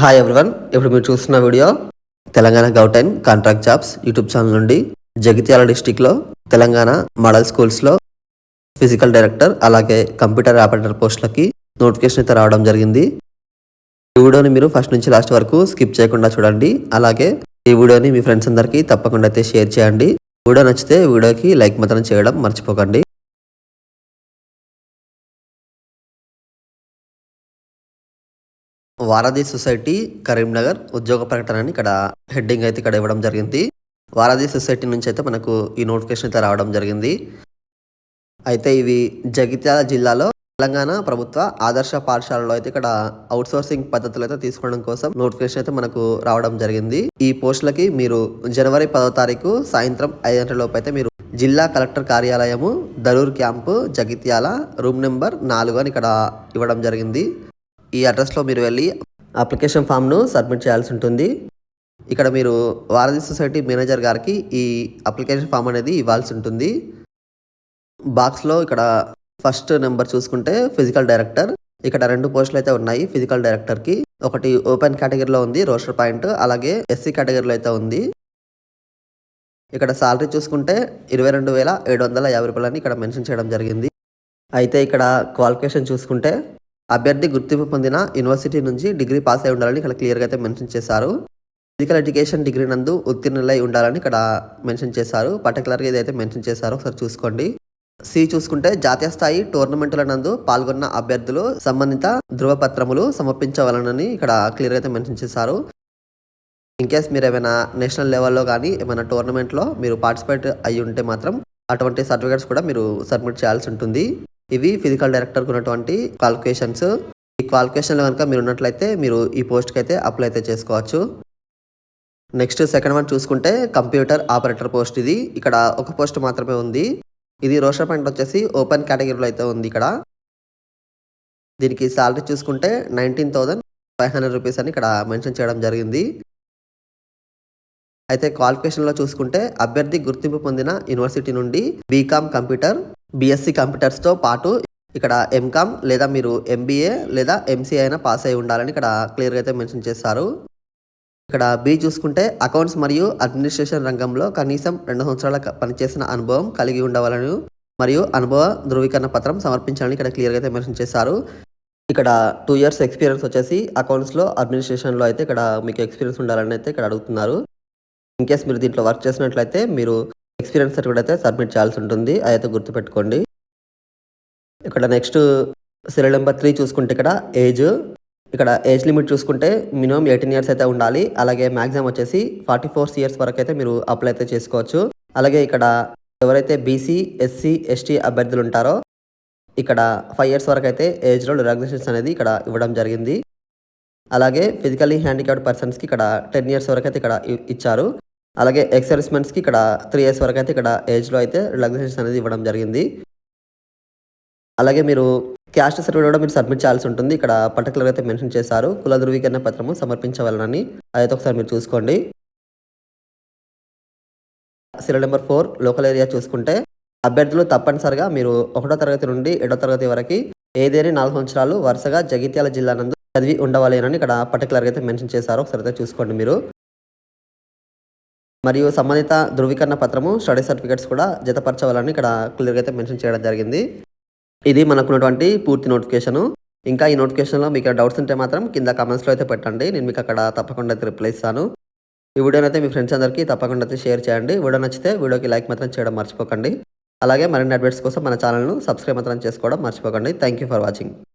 Hi everyone ఇప్పుడు మీరు చూస్తున్న వీడియో తెలంగాణ గౌటైన్ కాంట్రాక్ట్ జాబ్స్ యూట్యూబ్ ఛానల్ నుండి జగిత్యాల డిస్టిక్లో తెలంగాణ మోడల్ స్కూల్స్లో ఫిజికల్ డైరెక్టర్ అలాగే కంప్యూటర్ ఆపరేటర్ పోస్టులకి నోటిఫికేషన్ అయితే రావడం జరిగింది. ఈ వీడియోని మీరు ఫస్ట్ నుంచి లాస్ట్ వరకు స్కిప్ చేయకుండా చూడండి. అలాగే ఈ వీడియోని మీ ఫ్రెండ్స్ అందరికీ తప్పకుండా అయితే షేర్ చేయండి. వీడియో నచ్చితే వీడియోకి లైక్ మాత్రం చేయడం మర్చిపోకండి. వారధి సొసైటీ కరీంనగర్ ఉద్యోగ ప్రకటన అని ఇక్కడ హెడ్డింగ్ అయితే ఇక్కడ ఇవ్వడం జరిగింది. వారధి సొసైటీ నుంచి అయితే మనకు ఈ నోటిఫికేషన్ అయితే రావడం జరిగింది. అయితే ఇవి జగిత్యాల జిల్లాలో తెలంగాణ ప్రభుత్వ ఆదర్శ పాఠశాలలో అయితే ఇక్కడ అవుట్సోర్సింగ్ పద్ధతులు అయితే తీసుకోవడం కోసం నోటిఫికేషన్ అయితే మనకు రావడం జరిగింది. ఈ పోస్టులకి మీరు జనవరి పదో తారీఖు సాయంత్రం ఐదు గంటలలోపు అయితే మీరు జిల్లా collector కార్యాలయము Dharur camp Jagtial room number నాలుగు అని ఇక్కడ ఇవ్వడం జరిగింది. ఈ అడ్రస్లో మీరు వెళ్ళి అప్లికేషన్ ఫామ్ను సబ్మిట్ చేయాల్సి ఉంటుంది. ఇక్కడ మీరు వారధి సొసైటీ మేనేజర్ గారికి ఈ అప్లికేషన్ ఫామ్ అనేది ఇవ్వాల్సి ఉంటుంది. బాక్స్లో ఇక్కడ ఫస్ట్ నెంబర్ చూసుకుంటే ఫిజికల్ డైరెక్టర్. ఇక్కడ రెండు పోస్టులు అయితే ఉన్నాయి ఫిజికల్ డైరెక్టర్కి. ఒకటి ఓపెన్ కేటగిరీలో ఉంది రోస్టర్ పాయింట్. అలాగే ఎస్సీ కేటగిరీలో అయితే ఉంది. ఇక్కడ సాలరీ చూసుకుంటే ఇరవై రెండు వేల ఏడు వందల యాభై రూపాయలని ఇక్కడ మెన్షన్ చేయడం జరిగింది. అయితే ఇక్కడ క్వాలిఫికేషన్ చూసుకుంటే అభ్యర్థి గుర్తింపు పొందిన యూనివర్సిటీ నుంచి డిగ్రీ పాస్ అయి ఉండాలని ఇక్కడ క్లియర్గా అయితే మెన్షన్ చేశారు. ఫిజికల్ ఎడ్యుకేషన్ డిగ్రీ నందు ఉత్తీర్ణులై ఉండాలని ఇక్కడ మెన్షన్ చేశారు. పర్టికులర్గా ఇదైతే మెన్షన్ చేశారు. ఒకసారి చూసుకోండి. సి చూసుకుంటే జాతీయ స్థాయి టోర్నమెంట్ల నందు పాల్గొన్న అభ్యర్థులు సంబంధిత ధృవపత్రములు సమర్పించవలనని ఇక్కడ క్లియర్గా అయితే మెన్షన్ చేశారు. ఇన్ కేస్ మీరు ఏమైనా నేషనల్ లెవెల్లో కానీ ఏమైనా టోర్నమెంట్లో మీరు పార్టిసిపేట్ అయ్యి ఉంటే మాత్రం అటువంటి సర్టిఫికేట్స్ కూడా మీరు సబ్మిట్ చేయాల్సి ఉంటుంది. ఇవి ఫిజికల్ డైరెక్టర్కి ఉన్నటువంటి క్వాలిఫికేషన్స్ ఈ క్వాలిఫికేషన్లో కనుక మీరు ఉన్నట్లయితే మీరు ఈ పోస్ట్కి అయితే అప్లై అయితే చేసుకోవచ్చు. నెక్స్ట్ సెకండ్ వన్ చూసుకుంటే కంప్యూటర్ ఆపరేటర్ పోస్ట్ ఇది. ఇక్కడ ఒక పోస్ట్ మాత్రమే ఉంది. ఇది రోషన్ పాయింట్ వచ్చేసి ఓపెన్ కేటగిరీలో అయితే ఉంది ఇక్కడ. దీనికి శాలరీ చూసుకుంటే nineteen thousand five hundred rupees అని ఇక్కడ మెన్షన్ చేయడం జరిగింది. అయితే క్వాలిఫికేషన్లో చూసుకుంటే అభ్యర్థి గుర్తింపు పొందిన యూనివర్సిటీ నుండి బీకామ్ కంప్యూటర్ బీఎస్సీ కంప్యూటర్స్తో పాటు ఇక్కడ ఎంకామ్ లేదా మీరు ఎంబీఏ లేదా ఎంసీఏ అయినా పాస్ అయి ఉండాలని ఇక్కడ క్లియర్గా అయితే మెన్షన్ చేస్తారు ఇక్కడ బి చూసుకుంటే అకౌంట్స్ మరియు అడ్మినిస్ట్రేషన్ రంగంలో కనీసం రెండు సంవత్సరాల పనిచేసిన అనుభవం కలిగి ఉండవాలని మరియు అనుభవ ధృవీకరణ పత్రం సమర్పించాలని ఇక్కడ క్లియర్గా అయితే మెన్షన్ చేశారు. ఇక్కడ టూ ఇయర్స్ ఎక్స్పీరియన్స్ వచ్చేసి అకౌంట్స్లో అడ్మినిస్ట్రేషన్లో అయితే ఇక్కడ మీకు ఎక్స్పీరియన్స్ ఉండాలని అయితే ఇక్కడ అడుగుతున్నారు. ఇన్ కేస్ మీరు దీంట్లో వర్క్ చేసినట్లయితే మీరు ఎక్స్పీరియన్స్ సర్టిఫికేట్ అయితే సబ్మిట్ చేయాల్సి ఉంటుంది. అదైతే గుర్తుపెట్టుకోండి. ఇక్కడ నెక్స్ట్ సీరియల్ నెంబర్ త్రీ చూసుకుంటే ఇక్కడ ఏజ్ ఇక్కడ ఏజ్ లిమిట్ చూసుకుంటే మినిమం ఎయిటీన్ ఇయర్స్ అయితే ఉండాలి. అలాగే మ్యాక్సిమం వచ్చేసి ఫార్టీ ఫోర్ ఇయర్స్ వరకు అయితే మీరు అప్లై అయితే చేసుకోవచ్చు. అలాగే ఇక్కడ ఎవరైతే బీసీ ఎస్సీ ఎస్టీ అభ్యర్థులు ఉంటారో ఇక్కడ ఫైవ్ ఇయర్స్ వరకు అయితే ఏజ్లో రిలాక్సేషన్స్ అనేది ఇక్కడ ఇవ్వడం జరిగింది. అలాగే ఫిజికలీ హ్యాండిక్యాప్డ్ పర్సన్స్కి ఇక్కడ టెన్ ఇయర్స్ వరకు అయితే ఇక్కడ ఇచ్చారు. అలాగే ఎక్సర్స్మెంట్స్కి ఇక్కడ త్రీ ఇయర్స్ వరకు అయితే ఇక్కడ ఏజ్లో అయితే రిలాక్సేషన్ అనేది ఇవ్వడం జరిగింది. అలాగే మీరు క్యాస్ట్ సర్వే కూడా మీరు సబ్మిట్ చేయాల్సి ఉంటుంది. ఇక్కడ పర్టికులర్ అయితే మెన్షన్ చేశారు. కుల ధృవీకరణ పత్రము సమర్పించవలనని అదైతే ఒకసారి మీరు చూసుకోండి. Serial number four local area చూసుకుంటే అభ్యర్థులు తప్పనిసరిగా మీరు ఒకటో తరగతి నుండి ఏడో తరగతి వరకు ఏదేని నాలుగు సంవత్సరాలు వరుసగా జగిత్యాల జిల్లా నందు చదివి ఉండవాలి అని ఇక్కడ పర్టికులర్గా అయితే మెన్షన్ చేశారు. ఒకసారి అయితే చూసుకోండి మీరు. మరియు సంబంధిత ధృవీకరణ పత్రము స్టడీ సర్టిఫికేట్స్ కూడా జతపరచవాలని ఇక్కడ క్లియర్గా అయితే మెన్షన్ చేయడం జరిగింది. ఇది మనకున్నటువంటి పూర్తి నోటిఫికేషను. ఇంకా ఈ నోటిఫికేషన్లో మీకు డౌట్స్ ఉంటే మాత్రం కింద కామెంట్స్లో అయితే పెట్టండి. నేను మీకు అక్కడ తప్పకుండా అయితే రిప్లై ఇస్తాను. ఈ వీడియోని అయితే మీ ఫ్రెండ్స్ అందరికీ తప్పకుండా అయితే షేర్ చేయండి. వీడియో నచ్చితే వీడియోకి లైక్ మాత్రం చేయడం మర్చిపోకండి. అలాగే మరిన్ని అప్డేట్స్ కోసం మన ఛానల్ను సబ్స్క్రైబ్ మాత్రం చేసుకోవడం మర్చిపోకండి. Thank you for watching.